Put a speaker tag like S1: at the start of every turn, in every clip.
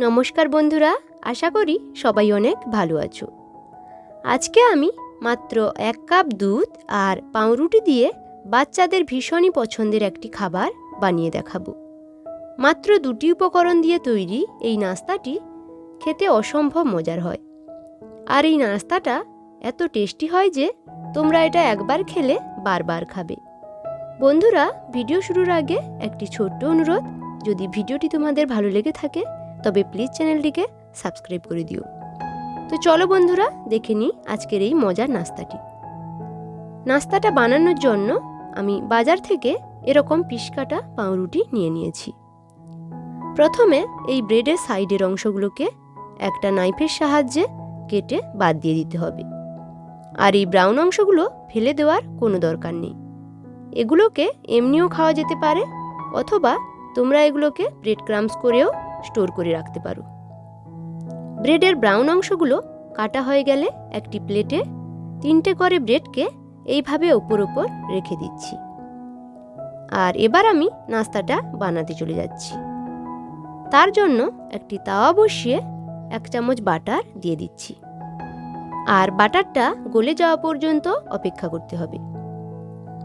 S1: নমস্কার বন্ধুরা, আশা করি সবাই অনেক ভালো আছো। আজকে আমি মাত্র এক কাপ দুধ আর পাউরুটি দিয়ে বাচ্চাদের ভীষণই পছন্দের একটি খাবার বানিয়ে দেখাবো। মাত্র দুটি উপকরণ দিয়ে তৈরি এই নাস্তাটি খেতে অসম্ভব মজার হয়। আর এই নাস্তাটা এত টেস্টি হয় যে তোমরা এটা একবার খেলে বারবার খাবে। বন্ধুরা, ভিডিও শুরুর আগে একটি ছোট্ট অনুরোধ, যদি ভিডিওটি তোমাদের ভালো লেগে থাকে তবে প্লিজ চ্যানেলটিকে সাবস্ক্রাইব করে দিও। তো চলো বন্ধুরা, দেখে নিই আজকের এই মজার নাস্তাটি। নাস্তাটা বানানোর জন্য আমি বাজার থেকে এরকম পিস কাটা পাউরুটি নিয়ে নিয়েছি। প্রথমে এই ব্রেডের সাইডের অংশগুলোকে একটা নাইফের সাহায্যে কেটে বাদ দিয়ে দিতে হবে। আর এই ব্রাউন অংশগুলো ফেলে দেওয়ার কোনো দরকার নেই। এগুলোকে এমনিও খাওয়া যেতে পারে, অথবা তোমরা এগুলোকে ব্রেড ক্রামস করেও স্টোর করে রাখতে পারো। ব্রেডের ব্রাউন অংশগুলো কাটা হয়ে গেলে একটি প্লেটে তিনটে করে ব্রেডকে এইভাবে ওপর ওপর রেখে দিচ্ছি। আর এবার আমি নাস্তাটা বানাতে চলে যাচ্ছি। তার জন্য একটি তাওয়া বসিয়ে এক চামচ বাটার দিয়ে দিচ্ছি। আর বাটারটা গলে যাওয়া পর্যন্ত অপেক্ষা করতে হবে।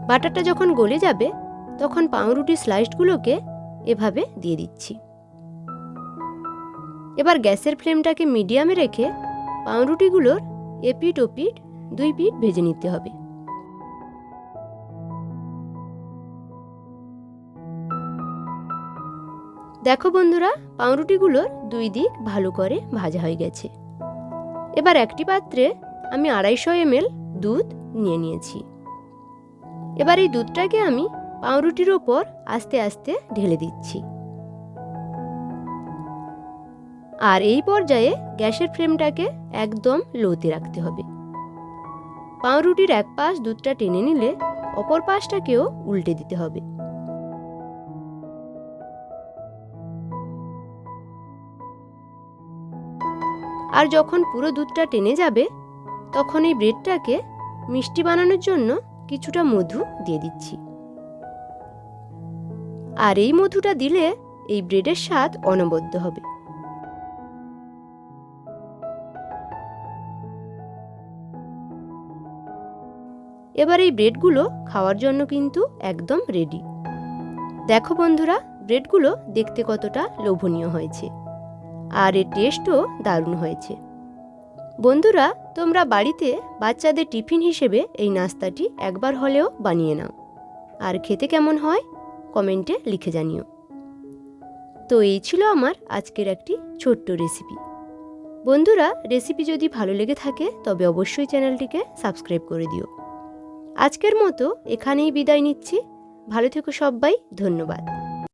S1: বাটারটা যখন গলে যাবে, তখন পাউরুটি স্লাইসগুলোকে এভাবে দিয়ে দিচ্ছি। এবার গ্যাসের ফ্লেমটাকে মিডিয়ামে রেখে পাউরুটিগুলোর এপিট ওপিট দুই পিঠ ভেজে নিতে হবে। দেখো বন্ধুরা, পাউরুটিগুলোর দুই দিক ভালো করে ভাজা হয়ে গেছে। এবার একটি পাত্রে আমি আড়াইশো এমএল দুধ নিয়ে নিয়েছি। এবার এই দুধটাকে আমি পাউরুটির ওপর আস্তে আস্তে ঢেলে দিচ্ছি। আর এই পর্যায়ে গ্যাসের ফ্লেমটাকে একদম লোতে রাখতে হবে। পাউরুটির এক পাশ দুধটা টেনে নিলে অপর পাশটাকেও উল্টে দিতে হবে। আর যখন পুরো দুধটা টেনে যাবে, তখন এই ব্রেডটাকে মিষ্টি বানানোর জন্য কিছুটা মধু দিয়ে দিচ্ছি। আর এই মধুটা দিলে এই ব্রেডের স্বাদ অনবদ্য হবে। এবার এই ব্রেডগুলো খাওয়ার জন্য কিন্তু একদম রেডি দেখো বন্ধুরা, ব্রেডগুলো দেখতে কতটা লোভনীয় হয়েছে। আর এর টেস্টও দারুণ হয়েছে। বন্ধুরা, তোমরা বাড়িতে বাচ্চাদের টিফিন হিসেবে এই নাস্তাটি একবার হলেও বানিয়ে নাও। আর খেতে কেমন হয়? কমেন্টে লিখে জানিও। তো এই ছিল আমার আজকের একটি ছোট্ট রেসিপি বন্ধুরা রেসিপি যদি ভালো লেগে থাকে, তবে অবশ্যই চ্যানেলটিকে সাবস্ক্রাইব করে দিও। আজকের মতো এখানেই বিদায় নিচ্ছি। ভালো থেকো সবাই ধন্যবাদ।